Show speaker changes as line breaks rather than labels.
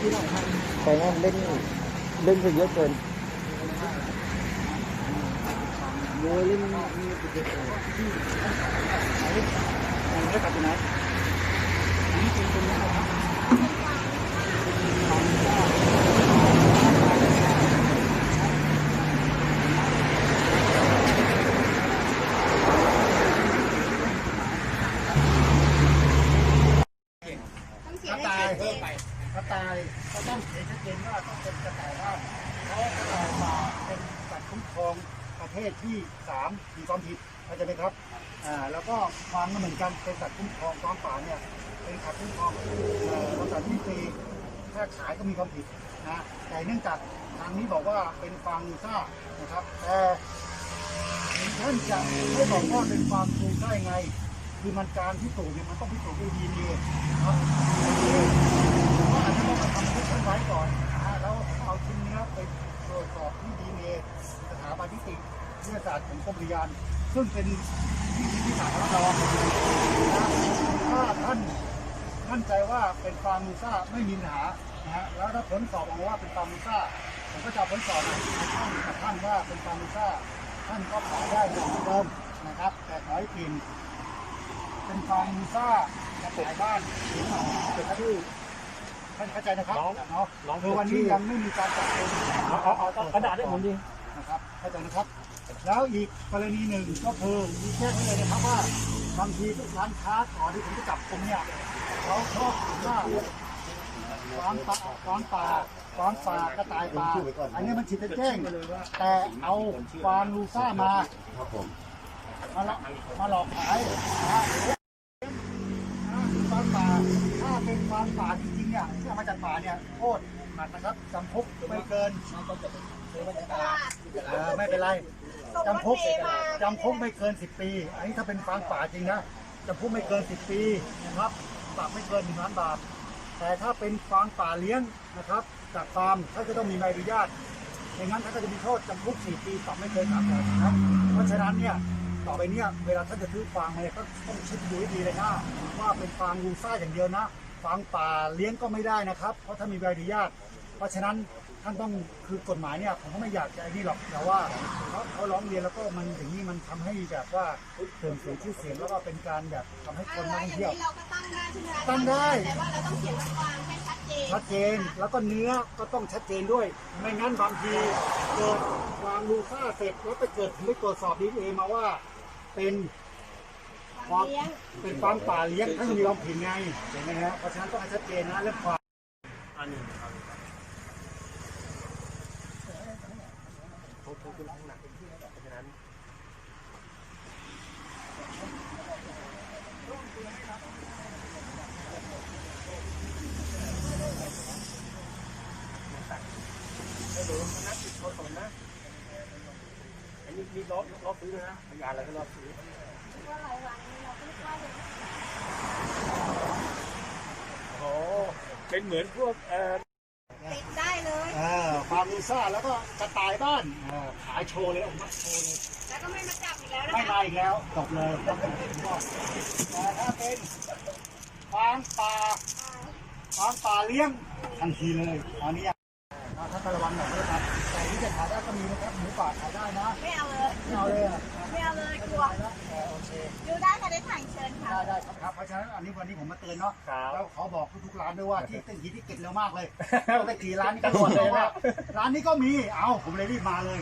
ที่ไหนให้
แต่งั้นเล่นเล่นไปเยอะเกิน
โวยเล่นมีเด็กที่ไหนไหนได้กลับไปไหนนี่เป็นคนนี้นะครับ
ต้องเขีย
ก
น
ระ
ให้
ต่าย
ชัดเจน
กระต่ายก็ต้องเขียนชัดเจนว่าต้องเป็นกระต่ายบ้านเพราะกระต่ายป่าเป็นสัตว์คุ้มครองประเภทที่สามมีความผิดเข้าใจไหมครับอ่าแล้วก็ควางก็เหมือนกันเป็นสัตว์คุ้มครองกองป่าเนี่ยเป็นสัตว์คุ้มครองเอ่อสัตว์ที่ฟรีถ้าขายก็มีความผิดนะแต่เนื่องจากทางนี้บอกว่าเป็นฟาร์มมูซ่านะครับแต่ท่านจะไม่บอกว่าเป็นฟาร์มมูซ่ายังไงคือมันการพิสูจน์เนี่ยมันต้องพิสูจน์ด้วยดีเอ็นนะครับ ทยาน ซึ่งเป็นที่ที่สาธารณะนะถ้าท่านมั่นใจว่าเป็นฟาร์มมูซ่าไม่มีปัญหานะฮะแล้วถ้าผลสอบออกมาว่าเป็นฟาร์มมูซ่าผมก็จะเอาผลสอบมาท่านกับท่านว่าเป็นฟาร์มมูซ่าท่านก็ขายได้เหมือนเดิมนะครับ แต่ขอให้กินเป็นฟาร์มมูซ่ากระต่ายบ้านเป็นชื่อท่านเข้าใจนะครับเนาะคือวันนี้ยังไม่มีการจัดเป็น
เอาเอาเอากระดาษให้ผมดิ
นะครับเข้าใจนะครับ แล้วอีกกรณีหนึ่งก็คือมีแจ้งไว้เลยนะครับว่าบางทีทุกร้านค้าก่อนที่ผมจะจับผมเนี่ยเขาชอบขียนว่าฟาร์มป่าฟาร์มป่าฟาร์มป่ากระต่ายป่าอันนี้มันผิดเป็นแจ้งแต่เอาฟาร์มลูซ่ามามาละมาหลอกขายนะฟาร์มป่าถ้าเป็นฟาร์มป่าจริงๆเนี่ยที่เอามาจากป่าเนี่ยโทษหนักนะครับจำคุกไม่เกินไม่เป็นไร จำคุกจำคุกไม่เกิน10ปี อันนี้ถ้าเป็นฟาร์มป่าจริงนะจำคุกไม่เกิน10ปีนะครับปรับไม่เกินหนึ่งล้านบาท แต่ถ้าเป็นฟาร์มป่าเลี้ยงนะครับจากฟาร์มท่านก็ต้องมีใบอนุญาตไม่งั้นท่านก็จะมีโทษจำคุก4ปีปรับไม่เกิน3แสนนะครับ เพราะฉะนั้นเนี่ยต่อไปเนี่ยเวลาท่านจะซื้อฟาร์มเนี่ยก็ต้องเช็คดูให้ดีเลยนะว่าเป็นฟางลูซ่าอย่างเดียวนะฟาร์มป่าเลี้ยงก็ไม่ได้นะครับ เพราะถ้ามีใบอนุญาต เพราะฉะนั้น ท่านต้องคือกฎหมายเนี่ยผมก็ไม่อยากจะไอ้นี่หรอกแต่ว่าเขาเขาร้องเรียนแล้วก็มันอย่างนี้มันทำให้แบบว่าเสื่อมเสียชื่อเสียงแล้วก็เป็นการแบบทำให้คน
อะไร
นัก
อย่าง
ท่องเที่ยว
นี้เราก็ตั้งได้ใช่ไหมคะ
ตั้งได้
แต่ว่าเราต้องเขียนวันวางให้ชัดเจน
ชัดเจนแล้วก็เนื้อก็ต้องชัดเจนด้วย ไม่งั้นบางทีเกิดวางลูค่าเสร็จแล้วไปเกิดถึงไปตรวจสอบดีเอมาว่า เป็นควาว
คามมเลี้ยง
เป็นฟาร์มป่าเลี้ยงท่านมีความผิดไงเห็นไหมฮะเพราะฉะนั้นต้องให้ชัดเจนนะเรื่องความ
อันนี้ อันนี้มีล้อล้อซื้อนะพยานอะไรก็ล้อซื้อ
ว่าหลายวันนี้เราไม่ค่อยเลย
โอ้เป็นเหมือนพวกเอ่อ
ติดได้เลย
เออฟาร์มลูซ่าแล้วก็กระต่ายบ้านเออขายโชว์เลยออกมาโชว์เลย
แล้วก็ไม่มาจับอีกแล้วนะ
ไม่
คะ
มาอีกแล้วจบเลยต้องเป็นผมบอกแต่ถ้าเป็นฟาร์มป่าฟาร์มป่าเลี้ยงทันทีเลยตอนนี้ อะถ้าตะระวังหน่อยนะครับแต่ที่จะขายได้ก็มีนะครับหมูป่าขายได้นะ
ไม่เอาเลย
ไม่เอาเลยอะ
ไม่เอาเลยกลัว
เออโอเค
ดูได้ค่ะได้ถ่ายเชิญค่ะ
ได้ได้ครับครับเพราะฉะนั้นอันนี้วันนี้ผมมาเตือนเนาะแล้วขอบอกทุกๆร้านด้วยว่าที่เต้นทีที่เก็บเร็วมากเลยปกติร้านนี้ก็รวดเลยว่าร้านนี้ก็มีเอ้าผมเลยรีบมาเลย